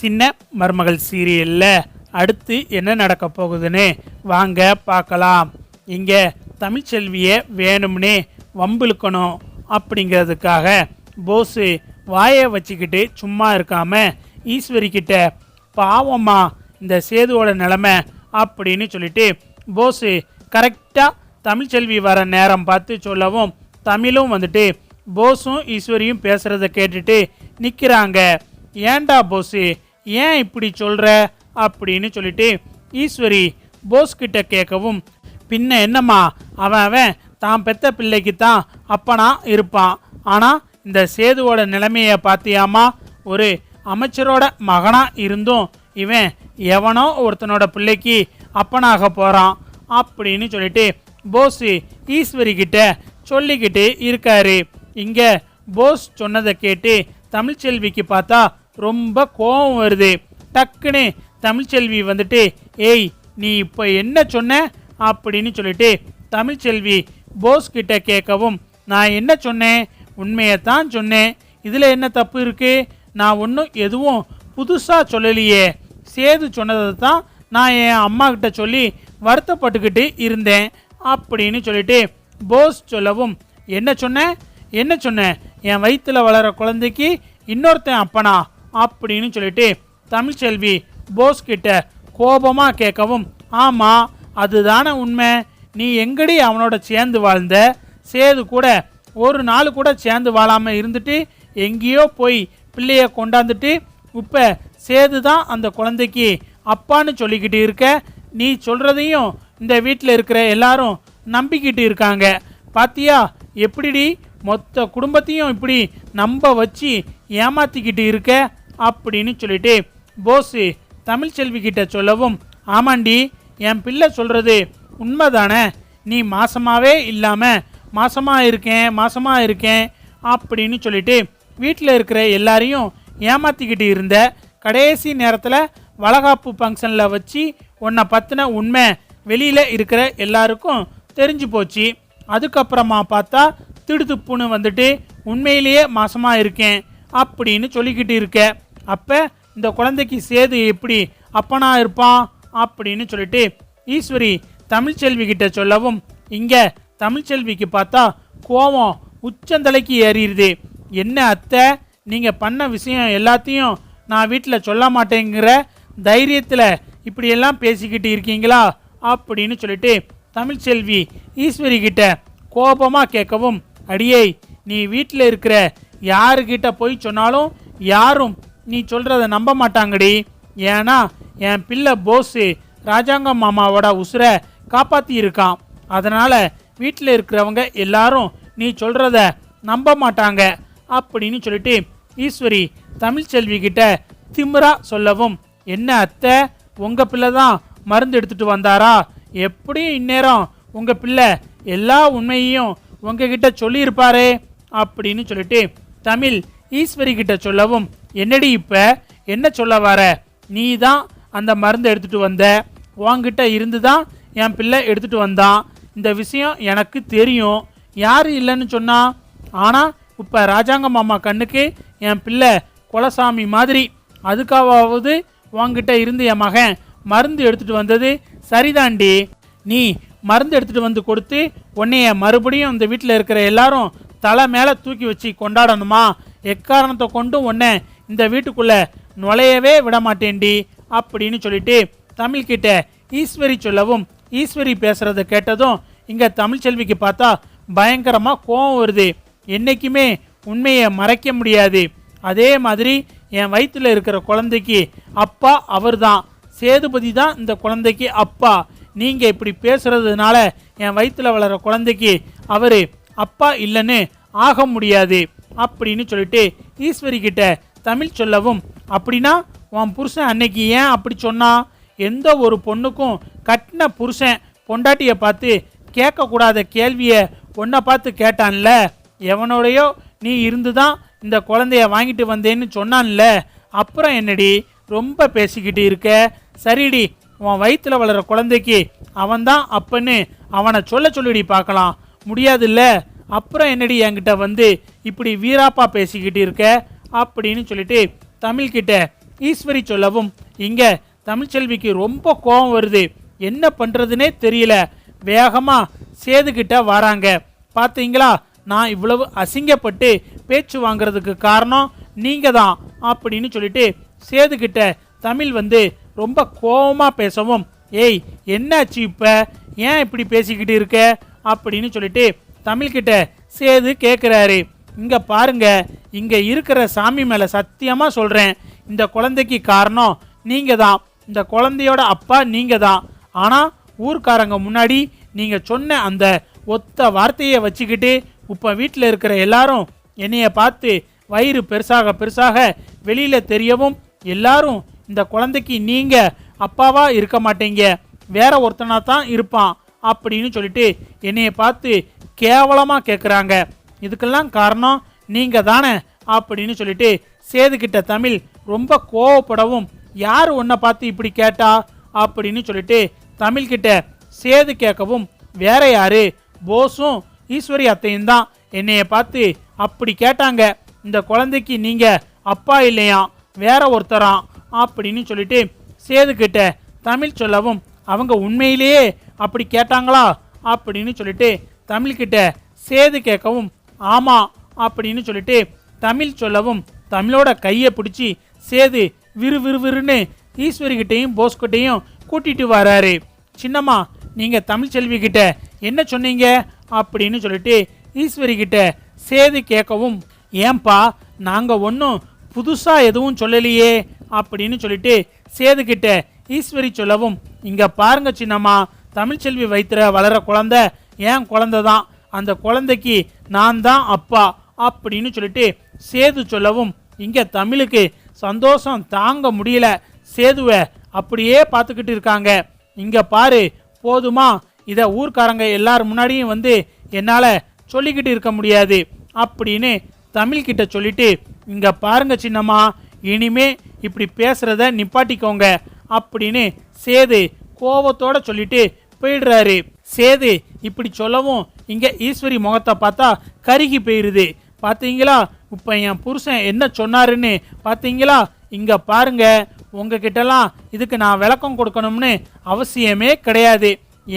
சின்ன மருமகள் சீரியலில் அடுத்து என்ன நடக்க போகுதுன்னு வாங்க பார்க்கலாம். இங்கே தமிழ்ச்செல்வியை வேணும்னே வம்பிழுக்கணும் அப்படிங்கிறதுக்காக போஸு வாயை வச்சுக்கிட்டு சும்மா இருக்காம ஈஸ்வரி பாவமா இந்த சேதுவோட நிலமை அப்படின்னு சொல்லிட்டு போஸு கரெக்டாக தமிழ்ச்செல்வி வர நேரம் பார்த்து சொல்லவும் தமிழும் வந்துட்டு போஸும் ஈஸ்வரியும் பேசுகிறத கேட்டுட்டு நிற்கிறாங்க ஏன்டா போஸு? ஏன் இப்படி சொல்கிற அப்படின்னு சொல்லிட்டு ஈஸ்வரி போஸ்கிட்ட கேட்கவும் பின்ன என்னம்மா? அவன் அவன் தான் பெத்த பிள்ளைக்கு தான் அப்பனா இருப்பான். ஆனால் இந்த சேதுவோட நிலைமையை பார்த்தியாமா ஒரு அமைச்சரோட மகனாக இருந்தும் இவன் எவனோ ஒருத்தனோட பிள்ளைக்கு அப்பனாக போகிறான் அப்படின்னு சொல்லிட்டு போஸ் ஈஸ்வரி கிட்ட சொல்லிக்கிட்டு இருக்காரு. இங்கே போஸ் சொன்னதை கேட்டு தமிழ்ச்செல்விக்கு பார்த்தா ரொம்ப கோபம் வருது. டக்குன்னு தமிழ்ச்செல்வி வந்துட்டு ஏய் நீ இப்போ என்ன சொன்ன? அப்படின்னு சொல்லிட்டு தமிழ்ச்செல்வி போஸ் கிட்ட கேட்கவும் நான் என்ன சொன்னேன்? உண்மையை தான் சொன்னேன். இதில் என்ன தப்பு இருக்குது நான் ஒன்றும் எதுவும் புதுசாக சொல்லலையே. சேது சொன்னதை தான் நான் என் அம்மா கிட்ட சொல்லி வருத்தப்பட்டுக்கிட்டு இருந்தேன். அப்படின்னு சொல்லிட்டு போஸ் சொல்லவும் என்ன சொன்னேன் என்ன சொன்னேன் என் வயிற்றில் வளர குழந்தைக்கு இன்னொருத்தன் அப்பனா? அப்படின்னு சொல்லிட்டு தமிழ்ச்செல்வி போஸ் கிட்ட கோபமாக கேட்கவும் ஆமாம் அதுதானே உண்மை. நீ எங்கடி அவனோட சேர்ந்து வாழ்ந்த? சேது கூட ஒரு நாள் கூட சேர்ந்து வாழாமல் இருந்துட்டு எங்கேயோ போய் பிள்ளையை கொண்டாந்துட்டு இப்போ சேது தான் அந்த குழந்தைக்கு அப்பான்னு சொல்லிக்கிட்டு இருக்க. நீ சொல்கிறதையும் இந்த வீட்டில் இருக்கிற எல்லாரும் நம்பிக்கிட்டு இருக்காங்க. பாத்தியா? எப்படிடி மொத்த குடும்பத்தையும் இப்படி நம்ப வச்சு ஏமாத்திக்கிட்டு இருக்க? அப்படின்னு சொல்லிட்டு போஸு தமிழ்ச்செல்வி கிட்ட சொல்லவும் ஆமாண்டி என் பிள்ளை சொல்கிறது உண்மைதானே? நீ மாசமாகவே இல்லாமல் மாசமாக இருக்கேன் மாசமாக இருக்கேன் அப்படின்னு சொல்லிட்டு வீட்டில் இருக்கிற எல்லாரையும் ஏமாத்திக்கிட்டு இருந்த கடைசி நேரத்தில் வளகாப்பு ஃபங்க்ஷனில் வச்சு உன்னை பற்றின உண்மை வெளியில் இருக்கிற எல்லாருக்கும் தெரிஞ்சு போச்சு. அதுக்கப்புறமா பார்த்தா திடுதுப்புன்னு வந்துட்டு உண்மையிலேயே மாசமாக இருக்கேன் அப்படின்னு சொல்லிக்கிட்டு இருக்க. அப்போ இந்த குழந்தைக்கு சேது எப்படி? அப்பனா இருப்பான் அப்படின்னு சொல்லிட்டு ஈஸ்வரி தமிழ்ச்செல்வி கிட்ட சொல்லவும் இங்கே தமிழ்ச்செல்விக்கு பார்த்தா கோவம் உச்சந்தலைக்கு ஏறிடுது. என்ன அத்தை? நீங்கள் பண்ண விஷயம் எல்லாத்தையும் நான் வீட்டில் சொல்ல மாட்டேங்கிற தைரியத்தில் இப்படியெல்லாம் பேசிக்கிட்டு இருக்கீங்களா? அப்படின்னு சொல்லிட்டு தமிழ்ச்செல்வி ஈஸ்வரி கிட்ட கோபமாக கேட்கவும் அடியை நீ வீட்டில் இருக்கிற யாருக்கிட்ட போய் சொன்னாலும் யாரும் நீ சொல்கிறத நம்ப மாட்டாங்கடி. ஏன்னா என் பிள்ளை போஸு ராஜாங்க மாமாவோட உசுரை காப்பாற்றி இருக்கான் அதனால் வீட்டில் இருக்கிறவங்க எல்லாரும் நீ சொல்கிறத நம்ப மாட்டாங்க அப்படின்னு சொல்லிட்டு ஈஸ்வரி தமிழ்ச்செல்விகிட்ட திமிரா சொல்லவும் என்ன அத்தை உங்கள் பிள்ளை தான் மருந்து எடுத்துகிட்டு வந்தாரா? எப்படியும் இந்நேரம் உங்கள் பிள்ளை எல்லா உண்மையையும் உங்ககிட்ட சொல்லியிருப்பாரே? அப்படின்னு சொல்லிட்டு தமிழ் ஈஸ்வரி கிட்ட சொல்லவும் என்னடி இப்போ? என்ன சொல்ல வர? நீ தான் அந்த மருந்து எடுத்துகிட்டு வந்த. உன்கிட்ட இருந்து தான் என் பிள்ளை எடுத்துகிட்டு வந்தான். இந்த விஷயம் எனக்கு தெரியும். யார் இல்லைன்னு சொன்னால் ஆனால் இப்போ ராஜாங்க மாமா கண்ணுக்கு என் பிள்ளை குலசாமி மாதிரி. அதுக்காவது உன்கிட்ட இருந்து என் மகன் மருந்து எடுத்துகிட்டு வந்தது சரிதாண்டி நீ மருந்து எடுத்துகிட்டு வந்து கொடுத்து உன்னைய மறுபடியும் இந்த வீட்டில் இருக்கிற எல்லாரும் தலை மேலே தூக்கி வச்சு கொண்டாடணுமா? எக்காரணத்தை கொண்டும் உன்னை இந்த வீட்டுக்குள்ளே நுழையவே விடமாட்டேன்டி அப்படின்னு சொல்லிட்டு தமிழ்கிட்ட ஈஸ்வரி சொல்லவும் ஈஸ்வரி பேசுகிறத கேட்டதும் இங்கே தமிழ்ச்செல்விக்கு பார்த்தா பயங்கரமாக கோவம் வருது. என்னைக்குமே உண்மையை மறைக்க முடியாது. அதே மாதிரி என் வயிற்றில் இருக்கிற குழந்தைக்கு அப்பா அவர்தான். சேதுபதி தான் இந்த குழந்தைக்கு அப்பா. நீங்கள் இப்படி பேசுகிறதுனால என் வயிற்றில் வளர குழந்தைக்கு அவர் அப்பா இல்லைன்னு ஆக முடியாது அப்படின்னு சொல்லிட்டு ஈஸ்வரி கிட்ட தமிழ் சொல்லவும். அப்படின்னா உன் புருஷன் அன்னைக்கு ஏன் அப்படி சொன்னா? எந்த ஒரு பொண்ணுக்கும் கட்டின புருஷன் பொண்டாட்டியை பார்த்து கேட்கக்கூடாத கேள்வியை உன்னை பார்த்து கேட்டான்ல. எவனோடையோ நீ இருந்து தான் இந்த குழந்தைய வாங்கிட்டு வந்தேன்னு சொன்னான்ல. அப்புறம் என்னடி ரொம்ப பேசிக்கிட்டு இருக்க? சரிடி உன் வயிற்றில் வளர குழந்தைக்கு அவன்தான் அப்பன்னு அவனை சொல்ல சொல்லிடி பார்க்கலாம். முடியாதுல்ல? அப்புறம் என்னடி என்கிட்ட வந்து இப்படி வீராப்பா பேசிக்கிட்டு இருக்க? அப்படின்னு சொல்லிட்டு தமிழ்கிட்ட ஈஸ்வரி சொல்லவும் இங்க தமிழ்ச்செல்விக்கு ரொம்ப கோபம் வருது. என்ன பண்ணுறதுனே தெரியல. வேகமா சேதுகிட்ட வராங்க. பாத்தீங்களா? நான் இவ்வளவு அசிங்கப்பட்டு பேச்சு வாங்குறதுக்கு காரணம் நீங்க தான் அப்படின்னு சொல்லிட்டு சேதுகிட்ட தமிழ் வந்து ரொம்ப கோவமா பேசவும் ஏய் என்னாச்சு இப்ப? ஏன் இப்படி பேசிக்கிட்டு இருக்க? அப்படின்னு சொல்லிட்டு தமிழ்கிட்ட சேது கேட்குறாரு இங்கே பாருங்க இங்கே இருக்கிற சாமி மேலே சத்தியமாக சொல்கிறேன் இந்த குழந்தைக்கு காரணம் நீங்கள் தான் இந்த குழந்தையோட அப்பா நீங்கள் தான் ஆனால் ஊர்க்காரங்க முன்னாடி நீங்கள் சொன்ன அந்த ஒத்த வார்த்தையை வச்சுக்கிட்டு இப்போ வீட்டில் இருக்கிற எல்லாரும் என்னைய பார்த்து வயிறு பெருசாக பெருசாக வெளியில் தெரியவும் எல்லாரும் இந்த குழந்தைக்கு நீங்கள் அப்பாவாக இருக்க மாட்டீங்க வேற ஒருத்தனாக தான் இருப்பான் அப்படின்னு சொல்லிட்டு என்னைய பார்த்து கேவலமாக கேட்குறாங்க இதுக்கெல்லாம் காரணம் நீங்கள் தானே அப்படின்னு சொல்லிட்டு சேதுக்கிட்ட தமிழ் ரொம்ப கோவப்படவும் யார் உன்னை பார்த்து இப்படி கேட்டா? அப்படின்னு சொல்லிட்டு தமிழ்கிட்ட சேது கேட்கவும் வேற யாரு? போஸும் ஈஸ்வரி அத்தையும் தான். என்னைய பார்த்து அப்படி கேட்டாங்க. இந்த குழந்தைக்கு நீங்க அப்பா இல்லையா? வேற ஒருத்தரா? அப்படின்னு சொல்லிட்டு சேதுக்கிட்ட தமிழ் சொல்லவும் அவங்க உண்மையிலேயே அப்படி கேட்டாங்களா? அப்படின்னு சொல்லிட்டு தமிழ்கிட்ட சேது கேட்கவும் ஆமா அப்படின்னு சொல்லிட்டு தமிழ் சொல்லவும் தமிழோட கையை பிடிச்சி சேது விறு விறு விறுன்னு ஈஸ்வரிகிட்டையும் போஸ்கிட்டையும் கூட்டிட்டு வராரு. சின்னம்மா நீங்கள் தமிழ்ச்செல்வி கிட்ட என்ன சொன்னீங்க? அப்படின்னு சொல்லிட்டு ஈஸ்வரிகிட்ட சேது கேட்கவும் ஏன்பா நாங்கள் ஒன்றும் புதுசாக எதுவும் சொல்லலையே அப்படின்னு சொல்லிட்டு சேதுக்கிட்ட ஈஸ்வரி சொல்லவும் இங்கே பாருங்க சின்னம்மா தமிழ்ச்செல்வி வைத்திர வளர குழந்த ஏன் குழந்த தான் அந்த குழந்தைக்கு நான் தான் அப்பா அப்படின்னு சொல்லிட்டு சேது சொல்லவும் இங்கே தமிழுக்கு சந்தோஷம் தாங்க முடியல சேதுவை. அப்படியே பார்த்துக்கிட்டு இருக்காங்க. இங்கே பாரு போதுமா? இதை ஊர்க்காரங்க எல்லார் முன்னாடியும் வந்து என்னால் சொல்லிக்கிட்டு இருக்க முடியாது அப்படின்னு தமிழ்கிட்ட சொல்லிட்டு இங்கே பாருங்க சின்னம்மா இனிமே இப்படி பேசுகிறத நிப்பாட்டிக்கோங்க அப்படின்னு சேது கோபத்தோடு சொல்லிட்டு போயிடுறாரு. சேது. இப்படி சொல்லவும் இங்கே ஈஸ்வரி முகத்தை பார்த்தா கருகி போயிடுது பார்த்தீங்களா? இப்போ என் புருஷன் என்ன சொன்னாருன்னு பார்த்தீங்களா? இங்கே பாருங்க உங்ககிட்டலாம் இதுக்கு நான் விளக்கம் கொடுக்கணும்னு அவசியமே கிடையாது.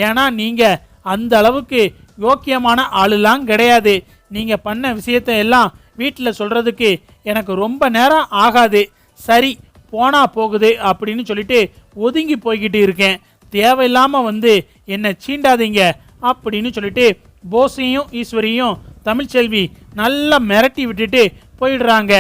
ஏன்னா நீங்கள் அந்த அளவுக்கு யோக்கியமான ஆளுலாம் கிடையாது. நீங்கள் பண்ண விஷயத்தை எல்லாம் வீட்டில் சொல்கிறதுக்கு எனக்கு ரொம்ப நேரம் ஆகாது. சரி போனால் போகுது அப்படின்னு சொல்லிட்டு ஒதுங்கி போய்கிட்டு இருக்கேன். தேவையில்லாமல் வந்து என்னை சீண்டாதீங்க அப்படின்னு சொல்லிட்டு போஸையும் ஈஸ்வரியும் தமிழ்ச்செல்வி நல்லா மிரட்டி விட்டுட்டு போயிடுறாங்க.